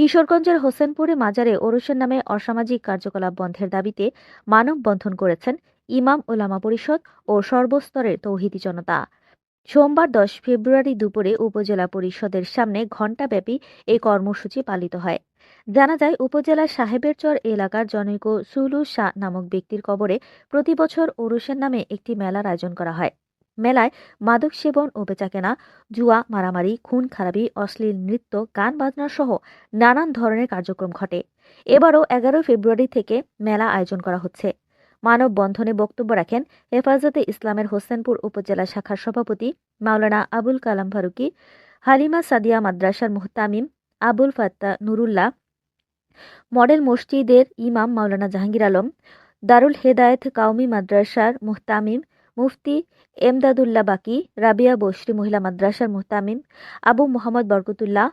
কিশোরগঞ্জের হোসেনপুরে মাজারে ওরসের নামে অসামাজিক কার্যকলাপ বন্ধের দাবিতে মানববন্ধন করেছেন ইমাম ওলামা পরিষদ ও সর্বস্তরের তৌহিদি জনতা। সোমবার দশ ফেব্রুয়ারি দুপুরে উপজেলা পরিষদের সামনে ঘণ্টাব্যাপী এই কর্মসূচি পালিত হয়। জানা যায়, উপজেলার সাহেবেরচর এলাকার জনৈক সুলু শাহ নামক ব্যক্তির কবরে প্রতি বছর ওরসের নামে একটি মেলার আয়োজন করা হয়। মেলায় মাদক সেবন ও বেচাকেনা, জুয়া, মারামারি, খুন, খারাপি, অশ্লীল নৃত্য, গান বাজনা সহ নানান ধরনের কার্যক্রম ঘটে। এবারও এগারো ফেব্রুয়ারি থেকে মেলা আয়োজন করা হচ্ছে। মানববন্ধনে বক্তব্য রাখেন হেফাজতে ইসলামের হোসেনপুর উপজেলা শাখার সভাপতি মাওলানা আবুল কালাম ফারুকি, হালিমা সাদিয়া মাদ্রাসার মুহতামিম আবুল ফাত্তা নুরুল্লাহ, মডেল মসজিদের ইমাম মাওলানা জাহাঙ্গীর আলম, দারুল হেদায়েত কাউমি মাদ্রাসার মুহতামিম মুফতি এমদাদুল্লাহ বাকি, রাবিয়া বসরি মহিলা মাদ্রাসার মুহতামিম, আবু মোহাম্মদ বরকতুল্লাহ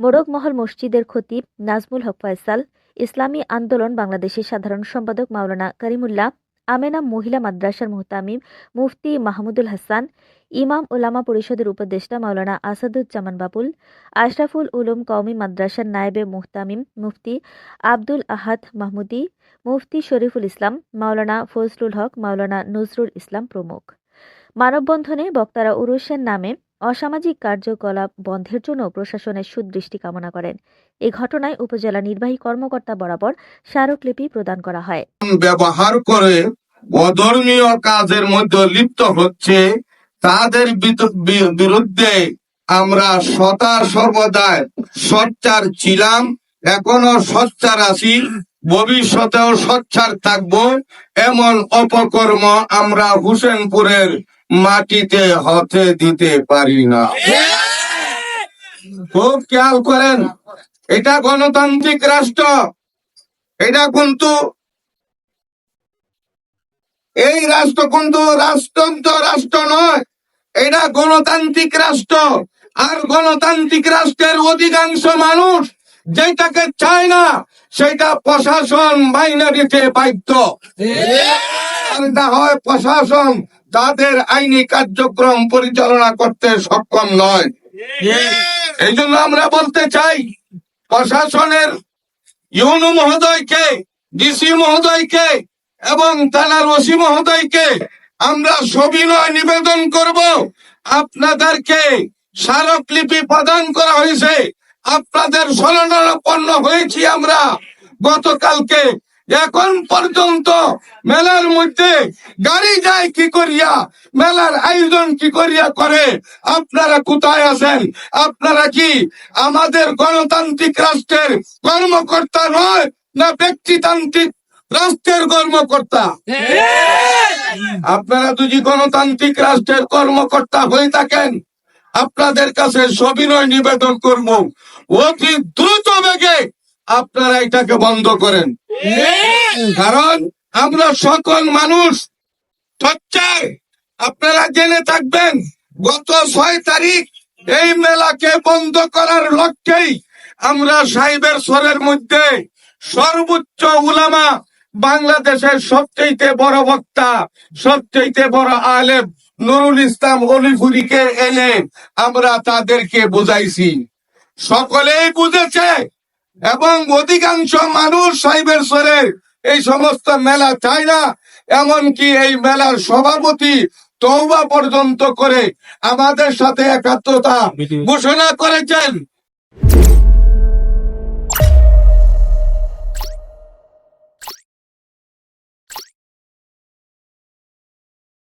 মোরগমহল মসজিদের খতিব নাজমুল হক ফয়সাল, ইসলামী আন্দোলন বাংলাদেশের সাধারণ সম্পাদক মাওলানা করিমুল্লাহ, আমেনা মহিলা মাদ্রাসার মুহতামিম মুফতি মাহমুদুল হাসান ইমাম ওলামা পরিষদের উপদেষ্টা মাওলানা আসাদুজ্জামান বাবুল, আশরাফুল উলুম কওমি মাদ্রাসার নায়েবে মুহতামিম মুফতি আব্দুল আহাদ মাহমুদি, মুফতি শরীফুল ইসলাম, মাওলানা ফজলুল হক, মাওলানা নজরুল ইসলাম প্রমুখ। মানববন্ধনে বক্তারা উরুসের নামে অসামাজিক কার্যকলাপ বন্ধের জন্য প্রশাসনের সুদৃষ্টি কামনা করেন। এই ঘটনায় উপজেলা নির্বাহী কর্মকর্তা বরাবর স্মারকলিপি প্রদান করা হয়। ব্যবহার করে অধর্মীয় কাজের মধ্যে লিপ্ত হচ্ছে তাদের বিরুদ্ধে আমরা সতার সর্বদাই সচ্চার ছিলাম, এখনও সচ্চার আছি, ভবিষ্যতেও সচ্চার থাকব, এমন অপকর্ম আমরা হুসেনপুরের মাটিতে হতে দিতে পারি না। খুব খেয়াল করেন, এটা গণতান্ত্রিক রাষ্ট্র, এটা কিন্তু এই রাষ্ট্র কিন্তু রাষ্ট্রন্ত রাষ্ট্র নয়। এটা গণতান্ত্রিক রাষ্ট্র। আর গণতান্ত্রিক রাষ্ট্রের অধিকাংশ মানুষ যেটাকে চায় না, সেটা প্রশাসন মাইনে দিতে বাধ্য। হয় প্রশাসন তাদের আইনি কার্যক্রম পরিচালনা করতে সক্ষম নয়। এই জন্য আমরা বলতে চাই, প্রশাসনের ইউনু মহোদয়কে, ডিসি মহোদয়কে এবং থানার ওসি মহোদয়কে আমরা সবিনয় নিবেদন করব। আপনাদেরকে স্মারকলিপি প্রদান করা হয়েছে। আপনাদের শরণাপন্ন হয়েছি আমরা। গতকালকে এখন পর্যন্ত মেলার মধ্যে গাড়ি যায় কি করিয়া, মেলার আয়োজন কি করিয়া করে, আপনারা কোথায় আছেন? আপনারা কি আমাদের গণতান্ত্রিক রাষ্ট্রের কর্মকর্তা নয় না ব্যক্তিতান্ত্রিক রাষ্ট্রের কর্মকর্তা। আপনারা যদি গণতান্ত্রিক রাষ্ট্রের কর্মকর্তা হয়ে থাকেন আপনাদের কাছে সবিনয় নিবেদন করব। অতি দ্রুত বেগে আপনারা এটাকে বন্ধ করেন। কারণ আমরা সকল মানুষ আপনারা জেনে থাকবেন গত ছয় তারিখ এই মেলাকে বন্ধ করার লক্ষ্যেই আমরা সাহেবের স্বরের মধ্যে সর্বোচ্চ উলামা বাংলাদেশের সবচেয়ে বড় বক্তা সবচেয়ে বড় আলেম নুরুল ইসলাম অলিফুরিকে এনে আমরা তাদেরকে বুঝাইছি। সকলেই বুঝেছে এবং অধিকাংশ মানুষ সাহেবের স্বরে এই সমস্ত মেলা চায় না এমনকি এই মেলার সভাপতি তৌবা পর্যন্ত করে আমাদের সাথে একাত্মতা ঘোষণা করেছেন।